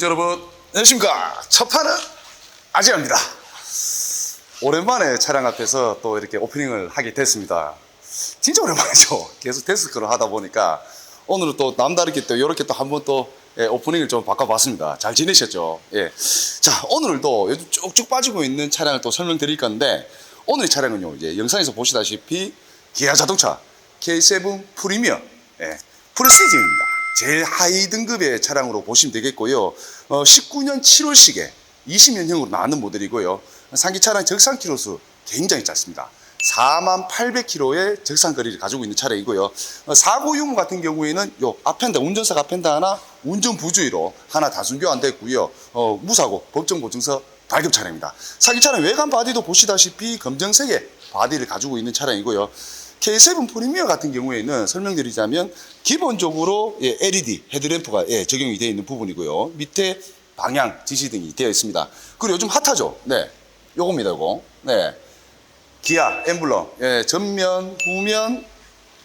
고객 여러분 안녕하십니까? 첫 판은 아지아입니다. 오랜만에 차량 앞에서 또 이렇게 오프닝을 하게 됐습니다. 진짜 오랜만이죠. 계속 데스크로 하다 보니까 오늘은 또 남다르게 또 이렇게 또 한번 또 예, 오프닝을 좀 바꿔봤습니다. 잘 지내셨죠? 예. 자 오늘도 요즘 쭉쭉 빠지고 있는 차량을 또 설명드릴 건데 오늘의 차량은요 이제 영상에서 보시다시피 기아 자동차 K7 프리미어 예, 프레스티지입니다. 제일 하위 등급의 차량으로 보시면 되겠고요. 어, 19년 7월식에 20년형으로 나왔는 모델이고요. 상기 차량 적상 키로수 굉장히 짧습니다. 4만 800km의 적상 거리를 가지고 있는 차량이고요. 어, 사고 유무 같은 경우에는 요 앞펜다 운전석 앞펜다 하나 운전 부주의로 하나 다순 교환됐고요. 어, 무사고 법정 보증서 발급 차량입니다. 사기 차량 외관 바디도 보시다시피 검정색의 바디를 가지고 있는 차량이고요. K7 프리미어 같은 경우에는 설명드리자면 기본적으로 예, LED 헤드램프가 예, 적용이 되어 있는 부분이고요. 밑에 방향 지시등이 되어 있습니다. 그리고 요즘 핫하죠. 네, 요겁니다. 요거. 네, 기아 엠블럼 예, 전면, 후면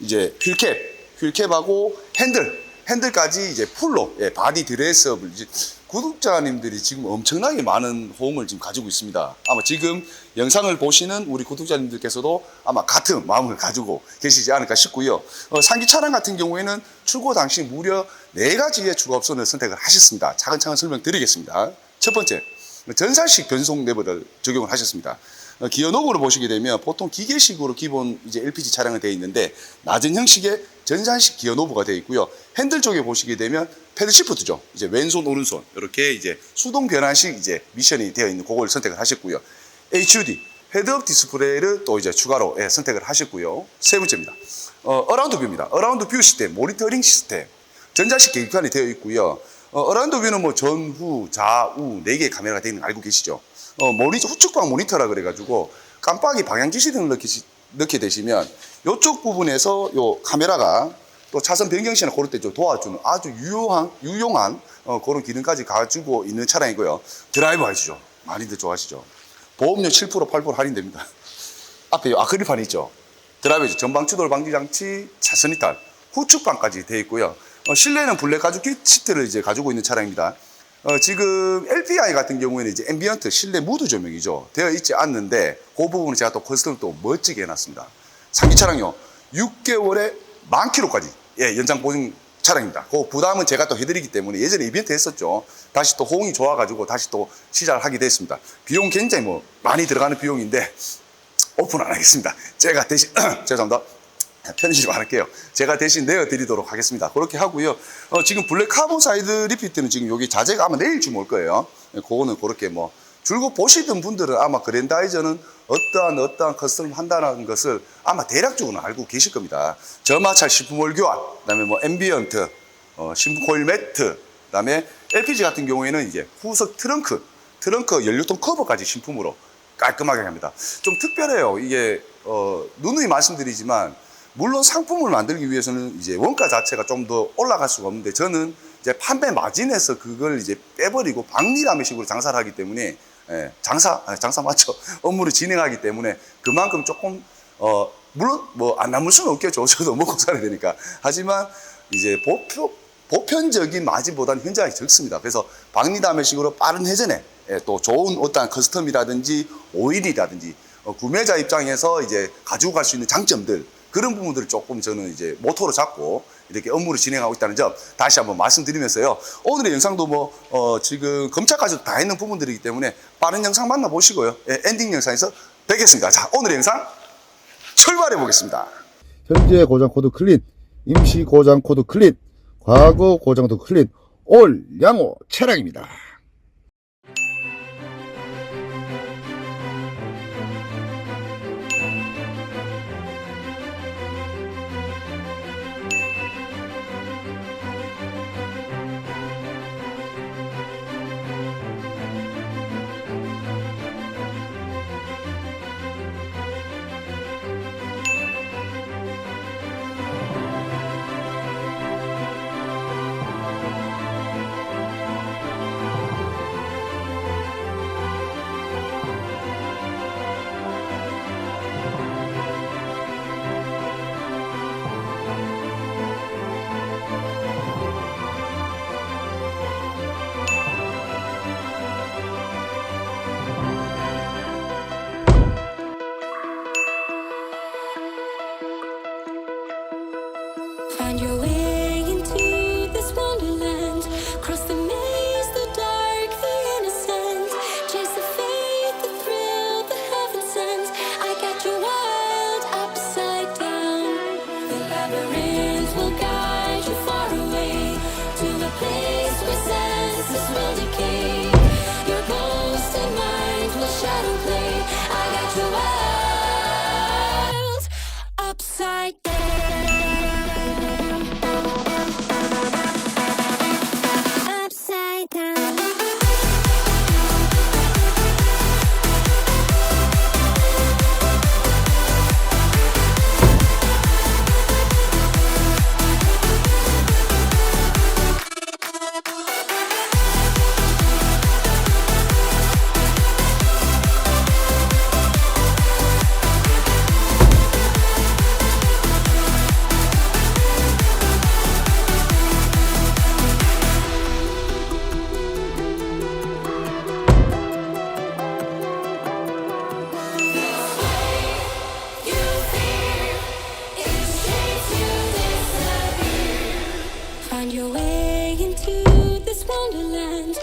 이제 휠캡, 휠캡하고 핸들, 핸들까지 이제 풀로 예, 바디 드레스업을 이제 구독자님들이 지금 엄청나게 많은 호응을 지금 가지고 있습니다. 아마 지금 영상을 보시는 우리 구독자님들께서도 아마 같은 마음을 가지고 계시지 않을까 싶고요. 어, 상기 차량 같은 경우에는 출고 당시 무려 네 가지의 주거 옵션을 선택을 하셨습니다. 차근차근 설명드리겠습니다. 첫 번째, 전산식 변속 레버를 적용을 하셨습니다. 어, 기어 노브를 보시게 되면 보통 기계식으로 기본 이제 LPG 차량은 되어 있는데 낮은 형식의 전산식 기어 노브가 되어 있고요. 핸들 쪽에 보시게 되면 패드 시프트죠. 이제 왼손 오른손 이렇게 이제 수동 변환식 이제 미션이 되어 있는 그걸 선택을 하셨고요. HUD 헤드업 디스플레이를 또 이제 추가로 예, 선택을 하셨고요. 세 번째입니다. 어, 어라운드 뷰입니다. 어라운드 뷰 시스템, 모니터링 시스템, 전자식 계기판이 되어 있고요. 어, 어라운드 뷰는 뭐 전후, 좌우 네 개의 카메라가 되어 있는 거 알고 계시죠? 어, 모니 후측방 모니터라 그래 가지고 깜빡이 방향 지시 등을 넣게, 넣게 되시면 이쪽 부분에서 요 카메라가 또 차선 변경 시나 그럴 때 좀 도와주는 아주 유용한 유용한 어, 그런 기능까지 가지고 있는 차량이고요. 드라이브 하시죠. 많이들 좋아하시죠. 보험료 7% 8% 할인됩니다. 앞에 요 아크릴판이 있죠. 드라이브 전방 추돌 방지 장치, 차선 이탈, 후측방까지 되어 있고요. 어, 실내는 블랙 가죽 시트를 이제 가지고 있는 차량입니다. 어, 지금 LPI 같은 경우에는 이제 앰비언트 실내 무드 조명이죠. 되어 있지 않는데 그 부분을 제가 또 커스텀을 또 멋지게 해놨습니다. 상기 차량요 6개월에 만 킬로까지 예, 연장 보증 차량입니다. 그 부담은 제가 또 해드리기 때문에 예전에 이벤트 했었죠. 다시 또 호응이 좋아가지고 다시 또 시작을 하게 됐습니다. 비용 굉장히 뭐 많이 들어가는 비용인데 오픈 안 하겠습니다. 제가 대신 죄송합니다. 편집 안 할게요. 제가 대신 내어드리도록 하겠습니다. 그렇게 하고요. 어, 지금 블랙 카본 사이드 리피트는 지금 여기 자재가 아마 내일쯤 올 거예요. 네, 그거는 그렇게 뭐 줄곧 보시던 분들은 아마 그랜다이저는 어떠한 어떠한 커스텀 한다는 것을 아마 대략적으로 알고 계실 겁니다. 점화찰 신품월 교환, 그다음에 뭐 앰비언트, 어, 신품 코일 매트, 그다음에 LPG 같은 경우에는 이제 후석 트렁크, 트렁크 연료통 커버까지 신품으로 깔끔하게 합니다. 좀 특별해요. 이게 어, 누누이 말씀드리지만 물론 상품을 만들기 위해서는 이제 원가 자체가 좀 더 올라갈 수가 없는데 저는 이제 판매 마진에서 그걸 이제 빼버리고 박리라면 식으로 장사를 하기 때문에 예, 장사 아, 장사 맞죠? 업무를 진행하기 때문에 그만큼 조금 어 물론 뭐 안 남을 수는 없겠죠. 저도 먹고 살아야 되니까. 하지만 이제 보표 보편적인 마진보다는 현저하게 적습니다. 그래서 박리담의 식으로 빠른 회전에 예, 또 좋은 어떤 커스텀이라든지 오일이라든지 어, 구매자 입장에서 이제 가지고 갈 수 있는 장점들 그런 부분들을 조금 저는 이제 모토로 잡고 이렇게 업무를 진행하고 있다는 점 다시 한번 말씀드리면서요. 오늘의 영상도 뭐 어, 지금 검찰까지도 다 있는 부분들이기 때문에 빠른 영상 만나보시고요. 예, 엔딩 영상에서 뵙겠습니다. 자, 오늘의 영상 출발해 보겠습니다. 현재 고장 코드 클린, 임시 고장 코드 클린, 과거 고장도 클린, 올 양호 차량입니다. find your way. find your way into this wonderland.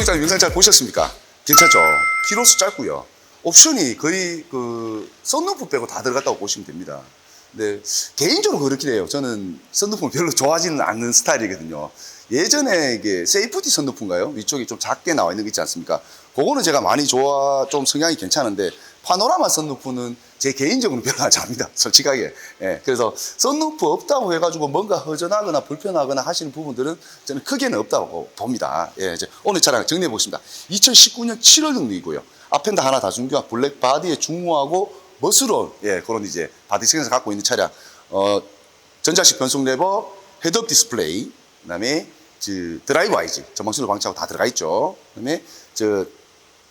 구독자님 영상 잘 보셨습니까? 괜찮죠? 키로수 짧고요. 옵션이 거의 그 썬루프 빼고 다 들어갔다고 보시면 됩니다. 근데 개인적으로 그렇긴 해요. 저는 썬루프를 별로 좋아하지는 않는 스타일이거든요. 예전에 이게 세이프티 썬루프인가요? 위쪽이 좀 작게 나와 있는 거 있지 않습니까? 그거는 제가 많이 좋아, 좀 성향이 괜찮은데, 파노라마 썬루프는 제 개인적으로 별로 하지 않습니다. 솔직하게. 예, 그래서 썬루프 없다고 해가지고 뭔가 허전하거나 불편하거나 하시는 부분들은 저는 크게는 없다고 봅니다. 예, 이제 오늘 차량 정리해 보겠습니다. 2019년 7월 등록이고요. 앞엔다 하나 다중교와 블랙 바디에 중후하고 멋스러운, 예, 그런 이제 바디 색에서 갖고 있는 차량. 어, 전자식 변속 레버, 헤드업 디스플레이, 그다음에 저 드라이브 아이지 전방신호 방치하고 다 들어가 있죠. 그다음에 저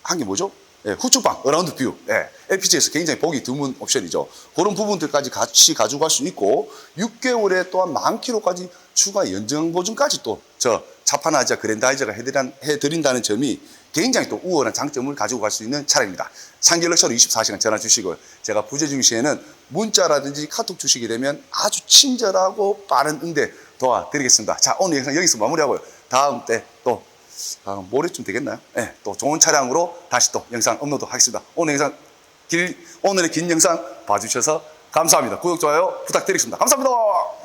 한 게 뭐죠? 예, 후측방, 어라운드 뷰. 예, LPG에서 굉장히 보기 드문 옵션이죠. 그런 부분들까지 같이 가지고 갈수 있고 6개월에 또한 만 킬로까지 추가 연장 보증까지 또 저 자파나자 그랜다이저가 해드린, 해드린다는 점이 굉장히 또 우월한 장점을 가지고 갈 수 있는 차량입니다. 상계역차로 24시간 전화 주시고 제가 부재 중 시에는 문자라든지 카톡 주시게 되면 아주 친절하고 빠른 응대 도와드리겠습니다. 자 오늘 영상 여기서 마무리하고요. 다음 때또 아, 모레쯤 되겠나요? 네, 또 좋은 차량으로 다시 또 영상 업로드 하겠습니다. 오늘 영상 길, 오늘의 긴 영상 봐주셔서 감사합니다. 구독, 좋아요 부탁드리겠습니다. 감사합니다.